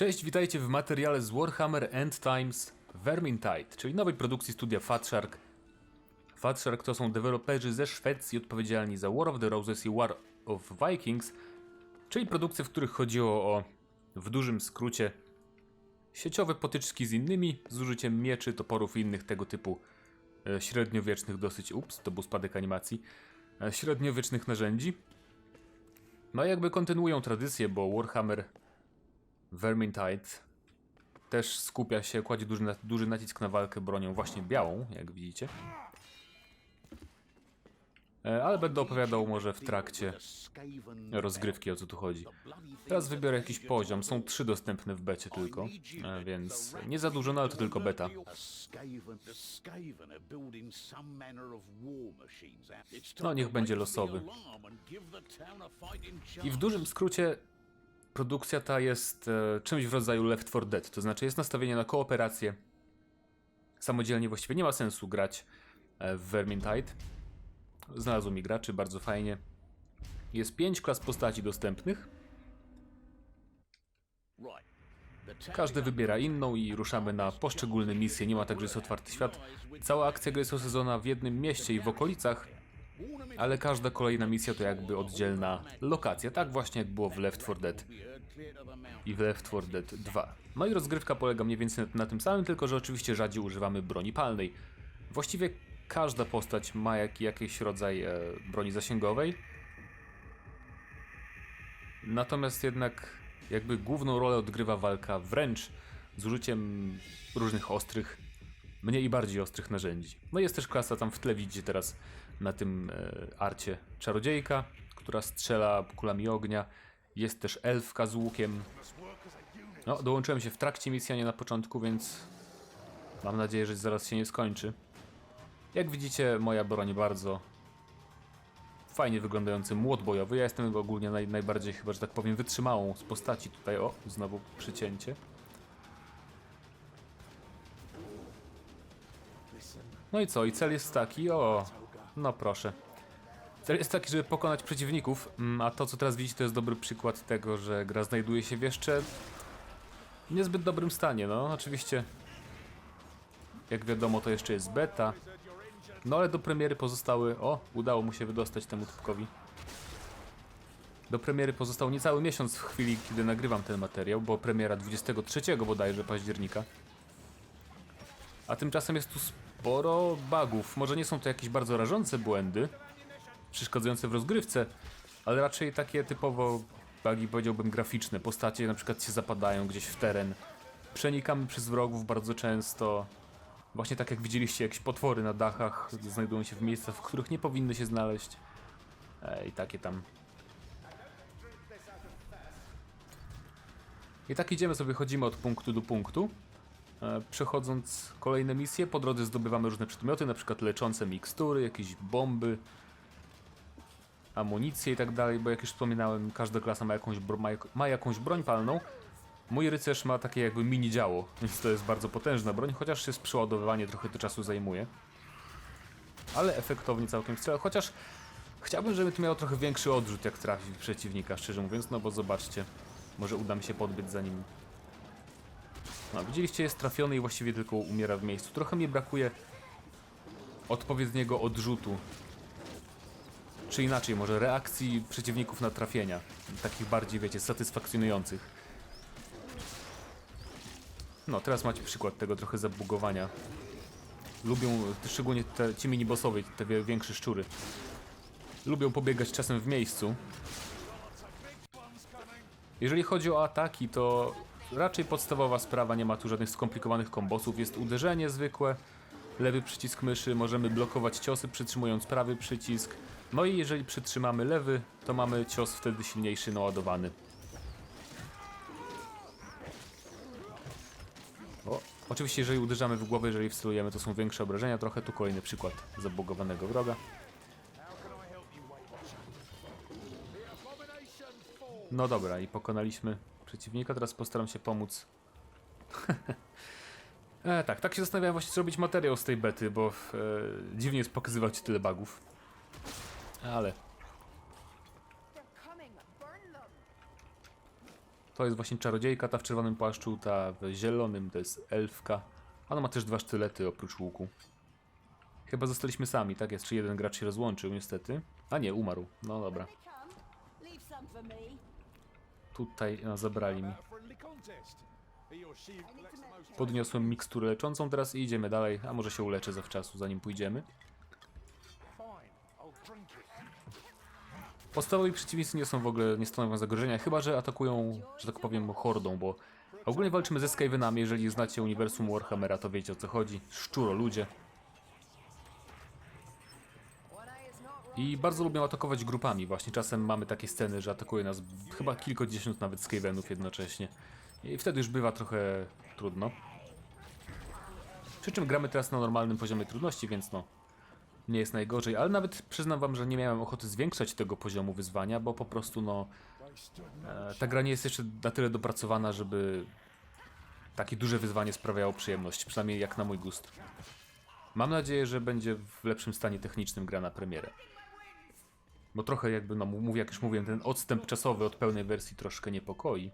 Cześć, witajcie w materiale z Warhammer End Times Vermintide, czyli nowej produkcji studia Fatshark. Fatshark to są deweloperzy ze Szwecji odpowiedzialni za War of the Roses i War of Vikings, czyli produkcje, w których chodziło o, w dużym skrócie, sieciowe potyczki z innymi, z użyciem mieczy, toporów i innych tego typu e, średniowiecznych dosyć, ups, to był spadek animacji, e, średniowiecznych narzędzi. No i jakby kontynuują tradycję, bo Warhammer Vermintide też skupia się, kładzie duży, duży nacisk na walkę bronią właśnie białą, jak widzicie. E, Ale będę opowiadał może w trakcie rozgrywki o co tu chodzi. Teraz wybiorę jakiś poziom, są trzy dostępne w becie tylko, e, więc nie za dużo, no ale to tylko beta. No niech będzie losowy. I w dużym skrócie produkcja ta jest e, czymś w rodzaju Left 4 Dead, to znaczy jest nastawienie na kooperację. Samodzielnie właściwie nie ma sensu grać e, w Vermintide. Znalazło mi graczy, bardzo fajnie. Jest pięć klas postaci dostępnych. Każdy wybiera inną i ruszamy na poszczególne misje. Nie ma tak, że jest otwarty świat. Cała akcja gry jest osadzona w jednym mieście i w okolicach, ale każda kolejna misja to jakby oddzielna lokacja. Tak właśnie jak było w Left 4 Dead i w Left 4 Dead 2. No i rozgrywka polega mniej więcej na, tym samym, tylko że oczywiście rzadziej używamy broni palnej. Właściwie każda postać ma jak, jakiś rodzaj e, broni zasięgowej. Natomiast jednak jakby główną rolę odgrywa walka wręcz z użyciem różnych ostrych, mniej i bardziej ostrych narzędzi. No jest też klasa tam w tle widzicie teraz na tym e, arcie czarodziejka, która strzela kulami ognia. Jest też elfka z łukiem. No, dołączyłem się w trakcie misji, a nie na początku, więc mam nadzieję, że zaraz się nie skończy. Jak widzicie, moja broń bardzo fajnie wyglądający młot bojowy. Ja jestem ogólnie naj, najbardziej chyba, że tak powiem, wytrzymałą z postaci tutaj. O, znowu przycięcie. No i co? I cel jest taki, o, no proszę. Cel jest taki, żeby pokonać przeciwników, mm, a to co teraz widzicie to jest dobry przykład tego, że gra znajduje się w jeszcze niezbyt dobrym stanie, no oczywiście. Jak wiadomo to jeszcze jest beta, no ale do premiery pozostały... O, udało mu się wydostać temu typkowi. Do premiery pozostał niecały miesiąc w chwili, kiedy nagrywam ten materiał, bo premiera 23 bodajże października. A tymczasem jest tu sporo bugów. Może nie są to jakieś bardzo rażące błędy, przeszkadzające w rozgrywce, ale raczej takie typowo bugi, powiedziałbym, graficzne. Postacie na przykład się zapadają gdzieś w teren. Przenikamy przez wrogów bardzo często. Właśnie tak jak widzieliście, jakieś potwory na dachach znajdują się w miejscach, w których nie powinny się znaleźć. E, I takie tam. I tak idziemy sobie, chodzimy od punktu do punktu. E, Przechodząc kolejne misje, po drodze zdobywamy różne przedmioty, na przykład leczące mikstury, jakieś bomby, amunicję i tak dalej, bo jak już wspominałem, każda klasa ma jakąś, ma, ma jakąś broń palną. Mój rycerz ma takie jakby mini działo, więc to jest bardzo potężna broń, chociaż jest przeładowywanie trochę to czasu zajmuje. Ale efektownie całkiem strzela, chociaż chciałbym, żeby to miało trochę większy odrzut, jak trafi w przeciwnika, szczerze mówiąc, no bo zobaczcie, może uda mi się podbiec za nim. No, widzieliście, jest trafiony i właściwie tylko umiera w miejscu. Trochę mi brakuje odpowiedniego odrzutu. Czy inaczej, może reakcji przeciwników na trafienia. Takich bardziej, wiecie, satysfakcjonujących. No, teraz macie przykład tego trochę zabugowania. Lubią, szczególnie te, ci minibossowie, te większe szczury. Lubią pobiegać czasem w miejscu. Jeżeli chodzi o ataki, to raczej podstawowa sprawa, nie ma tu żadnych skomplikowanych kombosów. Jest uderzenie zwykłe, lewy przycisk myszy, możemy blokować ciosy przytrzymując prawy przycisk. No i jeżeli przytrzymamy lewy, to mamy cios wtedy silniejszy naładowany. O, oczywiście jeżeli uderzamy w głowę, jeżeli wcelujemy, to są większe obrażenia. Trochę tu kolejny przykład zabugowanego wroga. No dobra, i pokonaliśmy przeciwnika. Teraz postaram się pomóc. e, tak, tak się zastanawiałem właśnie zrobić materiał z tej bety, bo e, dziwnie jest pokazywać tyle bugów. Ale. To jest właśnie czarodziejka, ta w czerwonym płaszczu, ta w zielonym to jest elfka. Ona ma też dwa sztylety oprócz łuku. Chyba zostaliśmy sami, tak jest, czy jeden gracz się rozłączył niestety. A nie, umarł. No dobra. Tutaj no, zabrali mi. Podniosłem miksturę leczącą teraz i idziemy dalej, a może się uleczę zawczasu zanim pójdziemy. Podstawowi przeciwnicy nie są w ogóle, nie stanowią zagrożenia, chyba że atakują, że tak powiem, hordą, bo ogólnie walczymy ze Skavenami, jeżeli znacie uniwersum Warhammera, to wiecie o co chodzi. Szczuro ludzie. I bardzo lubią atakować grupami, właśnie czasem mamy takie sceny, że atakuje nas chyba kilkadziesiąt nawet Skavenów jednocześnie. I wtedy już bywa trochę trudno. Przy czym gramy teraz na normalnym poziomie trudności, więc no, nie jest najgorzej, ale nawet przyznam wam, że nie miałem ochoty zwiększać tego poziomu wyzwania, bo po prostu no e, ta gra nie jest jeszcze na tyle dopracowana, żeby takie duże wyzwanie sprawiało przyjemność, przynajmniej jak na mój gust. Mam nadzieję, że będzie w lepszym stanie technicznym gra na premierę. Bo trochę jakby, no mówię, jak już mówiłem, ten odstęp czasowy od pełnej wersji troszkę niepokoi.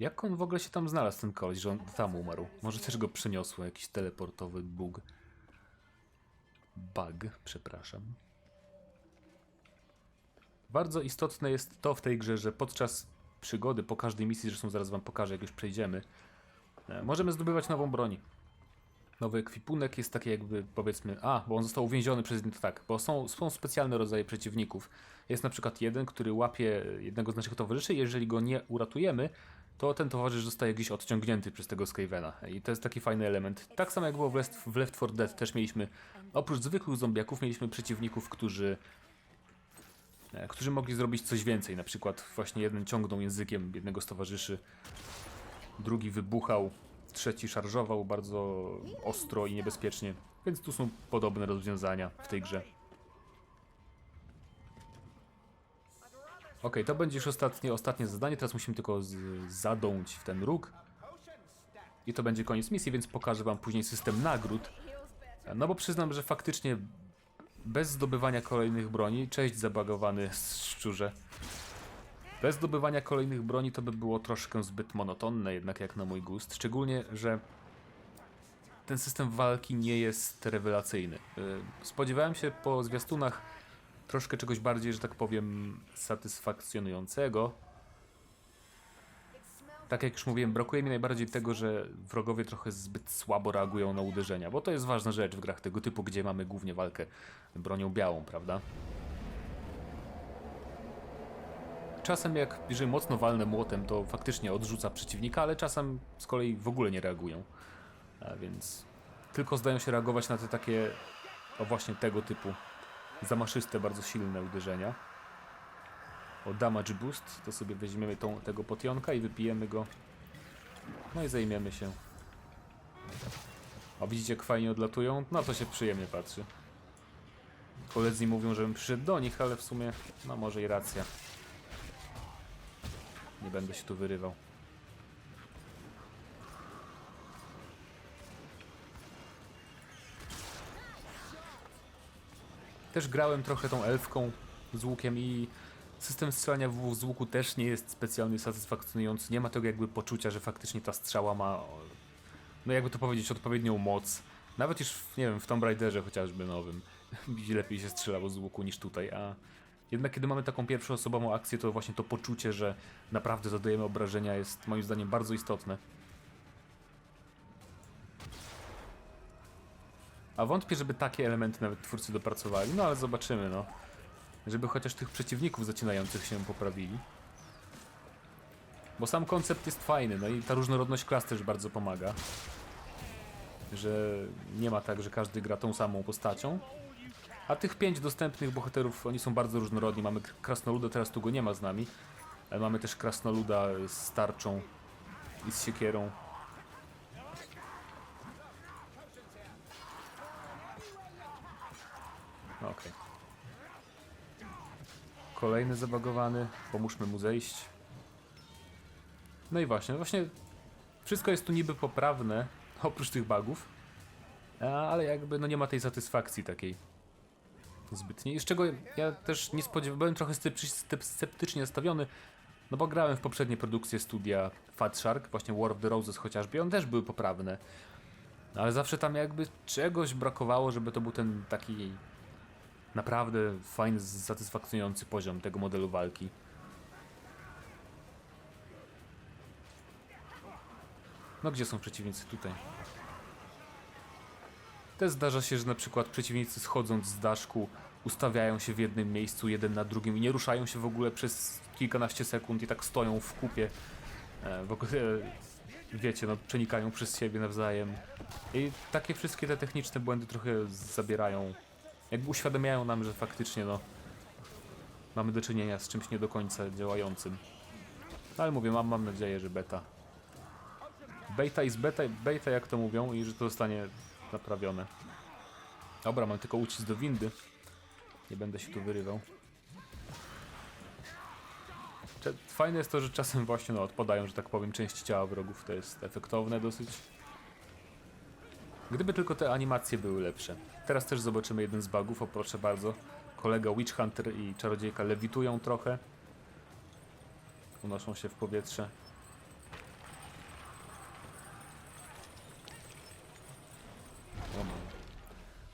Jak on w ogóle się tam znalazł, ten koleś, że on tam umarł? Może też go przyniosło, jakiś teleportowy bug. Bug, przepraszam. Bardzo istotne jest to w tej grze, że podczas przygody, po każdej misji, zresztą zaraz wam pokażę, jak już przejdziemy, e, możemy zdobywać nową broń. Nowy ekwipunek jest taki jakby, powiedzmy, a, bo on został uwięziony przez, tak, bo są, są specjalne rodzaje przeciwników. Jest na przykład jeden, który łapie jednego z naszych towarzyszy, jeżeli go nie uratujemy, to ten towarzysz zostaje gdzieś odciągnięty przez tego Skavena. I to jest taki fajny element. Tak samo jak było w Left, w Left 4 Dead też mieliśmy, oprócz zwykłych zombiaków, mieliśmy przeciwników, którzy e, którzy mogli zrobić coś więcej. Na przykład właśnie jeden ciągnął językiem jednego z towarzyszy, drugi wybuchał, trzeci szarżował bardzo ostro i niebezpiecznie. Więc tu są podobne rozwiązania w tej grze. Okej, to będzie już ostatnie, ostatnie zadanie. Teraz musimy tylko z, zadąć w ten róg. I to będzie koniec misji, więc pokażę wam później system nagród. No bo przyznam, że faktycznie bez zdobywania kolejnych broni, cześć zabagowany szczurze. Bez zdobywania kolejnych broni to by było troszkę zbyt monotonne jednak jak na mój gust. Szczególnie, że ten system walki nie jest rewelacyjny. Y, Spodziewałem się po zwiastunach troszkę czegoś bardziej, że tak powiem, satysfakcjonującego. Tak jak już mówiłem, brakuje mi najbardziej tego, że wrogowie trochę zbyt słabo reagują na uderzenia, bo to jest ważna rzecz w grach tego typu, gdzie mamy głównie walkę bronią białą, prawda? Czasem jak jeżeli mocno walnę młotem, to faktycznie odrzuca przeciwnika, ale czasem z kolei w ogóle nie reagują. A więc tylko zdają się reagować na te takie, o właśnie tego typu zamaszyste, bardzo silne uderzenia. O damage boost, to sobie weźmiemy tą, tego potionka i wypijemy go. No i zajmiemy się. A widzicie jak fajnie odlatują? No to się przyjemnie patrzy. Koledzy mówią, żebym przyszedł do nich, ale w sumie, no może i racja. Nie będę się tu wyrywał. Też grałem trochę tą elfką z łukiem i system strzelania w z łuku też nie jest specjalnie satysfakcjonujący. Nie ma tego jakby poczucia, że faktycznie ta strzała ma, no jakby to powiedzieć, odpowiednią moc. Nawet już, w, nie wiem, w Tomb Raiderze chociażby nowym lepiej się strzelało z łuku niż tutaj, a jednak kiedy mamy taką pierwszoosobową akcję, to właśnie to poczucie, że naprawdę zadajemy obrażenia jest moim zdaniem bardzo istotne. A wątpię, żeby takie elementy nawet twórcy dopracowali, no ale zobaczymy, no. Żeby chociaż tych przeciwników zaczynających się poprawili. Bo sam koncept jest fajny, no i ta różnorodność klas też bardzo pomaga. Że nie ma tak, że każdy gra tą samą postacią. A tych pięć dostępnych bohaterów, oni są bardzo różnorodni. Mamy krasnoluda, teraz tu go nie ma z nami. Ale mamy też krasnoluda z tarczą i z siekierą. No, Okej. Kolejny zabagowany. Pomóżmy mu zejść. No i właśnie, właśnie wszystko jest tu niby poprawne, oprócz tych bugów. A, Ale jakby no nie ma tej satysfakcji takiej. Zbytnie. I z czego ja też nie spodziewałem, byłem trochę sceptycznie nastawiony, no bo grałem w poprzednie produkcje studia Fat Shark, właśnie War of the Roses chociażby, i one też były poprawne. No ale zawsze tam jakby czegoś brakowało, żeby to był ten taki naprawdę fajny, satysfakcjonujący poziom tego modelu walki. No gdzie są przeciwnicy? Tutaj. Też zdarza się, że na przykład przeciwnicy schodząc z daszku ustawiają się w jednym miejscu, jeden na drugim i nie ruszają się w ogóle przez kilkanaście sekund i tak stoją w kupie. E, w ogóle, wiecie, no przenikają przez siebie nawzajem. I takie wszystkie te techniczne błędy trochę zabierają, jakby uświadamiają nam, że faktycznie no mamy do czynienia z czymś nie do końca działającym. No ale mówię, mam, mam nadzieję, że beta. Beta is beta, beta jak to mówią i że to zostanie naprawione. Dobra, mam tylko ucisk do windy. Nie będę się tu wyrywał. Fajne jest to, że czasem właśnie no, odpadają, że tak powiem, części ciała wrogów. To jest efektowne dosyć. Gdyby tylko te animacje były lepsze. Teraz też zobaczymy jeden z bugów, o proszę bardzo. Kolega Witch Hunter i czarodziejka lewitują trochę. Unoszą się w powietrze.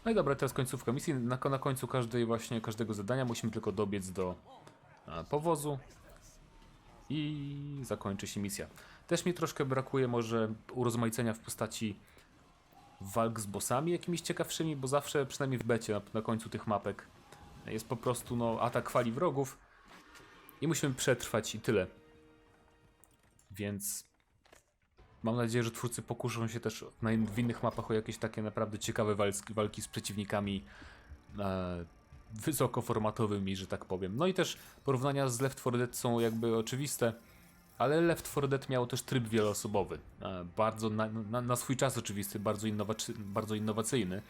No i dobra, teraz końcówka misji. Na, na końcu każdej właśnie każdego zadania musimy tylko dobiec do a, powozu i zakończy się misja. Też mi troszkę brakuje może urozmaicenia w postaci walk z bossami jakimiś ciekawszymi, bo zawsze, przynajmniej w becie, na, na końcu tych mapek jest po prostu no, atak fali wrogów i musimy przetrwać i tyle. Więc mam nadzieję, że twórcy pokuszą się też w innych mapach o jakieś takie naprawdę ciekawe walki, walki z przeciwnikami e, wysokoformatowymi, że tak powiem. No i też porównania z Left 4 Dead są jakby oczywiste, ale Left 4 Dead miał też tryb wieloosobowy. E, bardzo na, na, na swój czas oczywisty, bardzo, bardzo innowacyjny.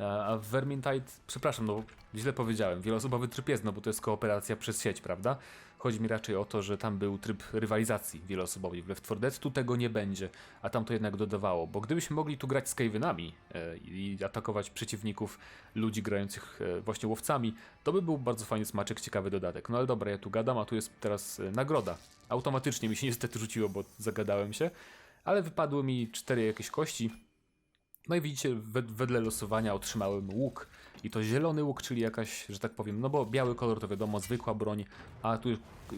E, A w Vermintide, przepraszam, no źle powiedziałem, wieloosobowy tryb jest, no bo to jest kooperacja przez sieć, prawda? Chodzi mi raczej o to, że tam był tryb rywalizacji wieloosobowej w Left 4 Dead, tu tego nie będzie, a tam to jednak dodawało, bo gdybyśmy mogli tu grać z Skavenami e, i atakować przeciwników, ludzi grających e, właśnie łowcami, to by był bardzo fajny smaczek, ciekawy dodatek. No ale dobra, ja tu gadam, a tu jest teraz e, nagroda. Automatycznie mi się niestety rzuciło, bo zagadałem się, ale wypadły mi cztery jakieś kości, no i widzicie, wed- wedle losowania otrzymałem łuk. I to zielony łuk, czyli jakaś, że tak powiem, no bo biały kolor to wiadomo, zwykła broń, a tu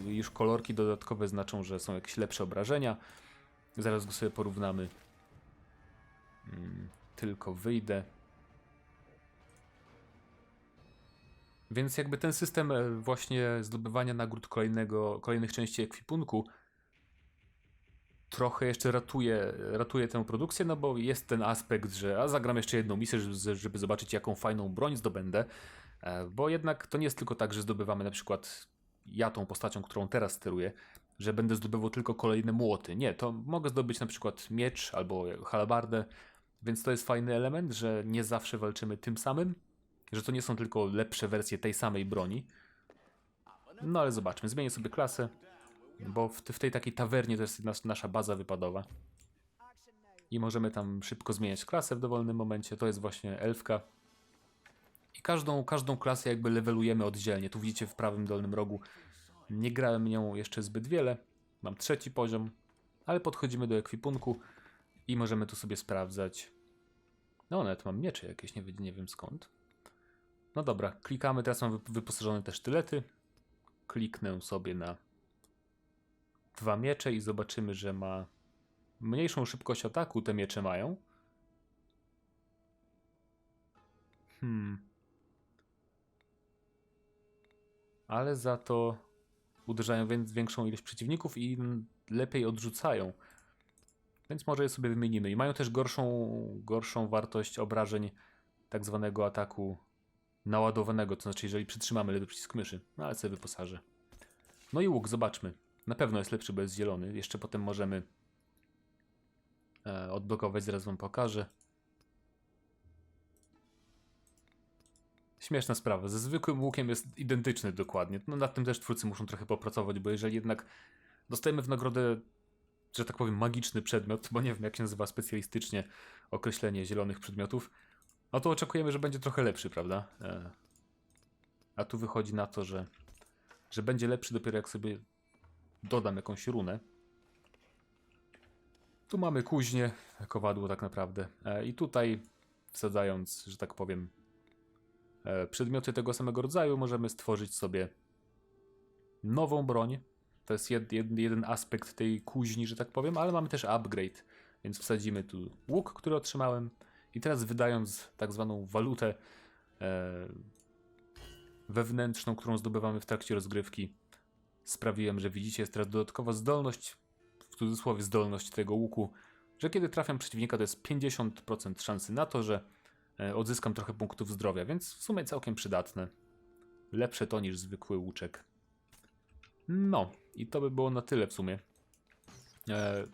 już- kolorki dodatkowe znaczą, że są jakieś lepsze obrażenia. Zaraz go sobie porównamy. Mm, tylko wyjdę. Więc jakby ten system e, właśnie zdobywania nagród kolejnego, kolejnych części ekwipunku trochę jeszcze ratuje, ratuje tę produkcję, no bo jest ten aspekt, że a zagram jeszcze jedną misję, żeby, żeby zobaczyć jaką fajną broń zdobędę, e, bo jednak to nie jest tylko tak, że zdobywamy na przykład ja tą postacią, którą teraz steruję, że będę zdobywał tylko kolejne młoty. Nie, to mogę zdobyć na przykład miecz albo halabardę, więc to jest fajny element, że nie zawsze walczymy tym samym, że to nie są tylko lepsze wersje tej samej broni. No ale zobaczmy, zmienię sobie klasę. Bo w, w tej takiej tawernie to jest nas, nasza baza wypadowa. I możemy tam szybko zmieniać klasę w dowolnym momencie. To jest właśnie elfka. I każdą, każdą klasę jakby levelujemy oddzielnie. Tu widzicie w prawym dolnym rogu. Nie grałem nią jeszcze zbyt wiele. Mam trzeci poziom. Ale podchodzimy do ekwipunku i możemy tu sobie sprawdzać. No, nawet mam miecze jakieś, nie, nie wiem skąd. No dobra, klikamy. Teraz mam wy- wyposażone te sztylety. Kliknę sobie na dwa miecze i zobaczymy, że ma mniejszą szybkość ataku te miecze mają. Hmm. Ale za to uderzają wię- większą ilość przeciwników i lepiej odrzucają. Więc może je sobie wymienimy. I mają też gorszą, gorszą wartość obrażeń tak zwanego ataku naładowanego, to znaczy jeżeli przytrzymamy lewy przycisk myszy. No ale sobie wyposażę. No i łuk, zobaczmy. Na pewno jest lepszy, bo jest zielony. Jeszcze potem możemy e, odblokować, zaraz wam pokażę. Śmieszna sprawa. Ze zwykłym łukiem jest identyczny dokładnie. No nad tym też twórcy muszą trochę popracować, bo jeżeli jednak dostajemy w nagrodę, że tak powiem, magiczny przedmiot, bo nie wiem jak się nazywa specjalistycznie określenie zielonych przedmiotów, no to oczekujemy, że będzie trochę lepszy, prawda? E, A tu wychodzi na to, że, że będzie lepszy dopiero jak sobie dodam jakąś runę. Tu mamy kuźnię, kowadło tak naprawdę. E, I tutaj wsadzając, że tak powiem, e, przedmioty tego samego rodzaju, możemy stworzyć sobie nową broń. To jest jed, jed, jeden aspekt tej kuźni, że tak powiem, ale mamy też upgrade, więc wsadzimy tu łuk, który otrzymałem i teraz wydając tak zwaną walutę e, wewnętrzną, którą zdobywamy w trakcie rozgrywki, sprawiłem, że widzicie, jest teraz dodatkowa zdolność, w cudzysłowie zdolność tego łuku, że kiedy trafiam przeciwnika, to jest 50% szansy na to, że e, odzyskam trochę punktów zdrowia, więc w sumie całkiem przydatne. Lepsze to niż zwykły łuczek. No, i to by było na tyle w sumie. E,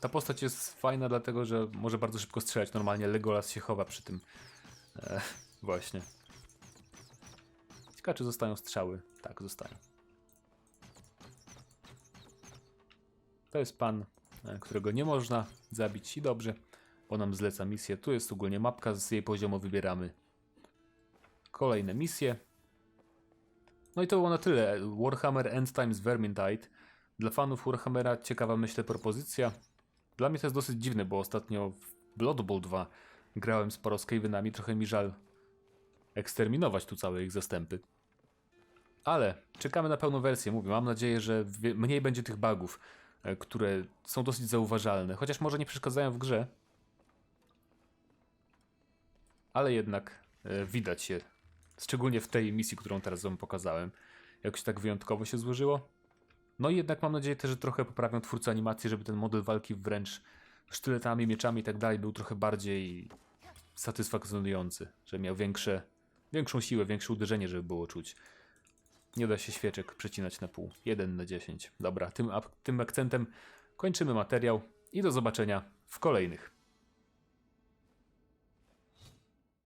ta postać jest fajna, dlatego że może bardzo szybko strzelać. Normalnie Legolas się chowa przy tym. E, właśnie. Ciekawe, czy zostają strzały. Tak, zostają. To jest pan, e, którego nie można zabić i dobrze, bo nam zleca misję. Tu jest ogólnie mapka, z jej poziomu wybieramy kolejne misje. No i to było na tyle. Warhammer End Times Vermintide. Dla fanów Warhammera ciekawa myślę propozycja. Dla mnie to jest dosyć dziwne, bo ostatnio w Blood Bowl 2 grałem z Cavenami, trochę mi żal eksterminować tu całe ich zastępy. Ale czekamy na pełną wersję, mówię, mam nadzieję, że mniej będzie tych bugów, które są dosyć zauważalne, chociaż może nie przeszkadzają w grze. Ale jednak e, widać się, szczególnie w tej misji, którą teraz wam pokazałem, jakoś tak wyjątkowo się złożyło. No i jednak mam nadzieję też, że trochę poprawią twórcy animacji, żeby ten model walki wręcz sztyletami, mieczami i tak dalej był trochę bardziej satysfakcjonujący, że miał większe, większą siłę, większe uderzenie, żeby było czuć. Nie da się świeczek przecinać na pół. 1 na 10. Dobra, tym, tym akcentem kończymy materiał i do zobaczenia w kolejnych.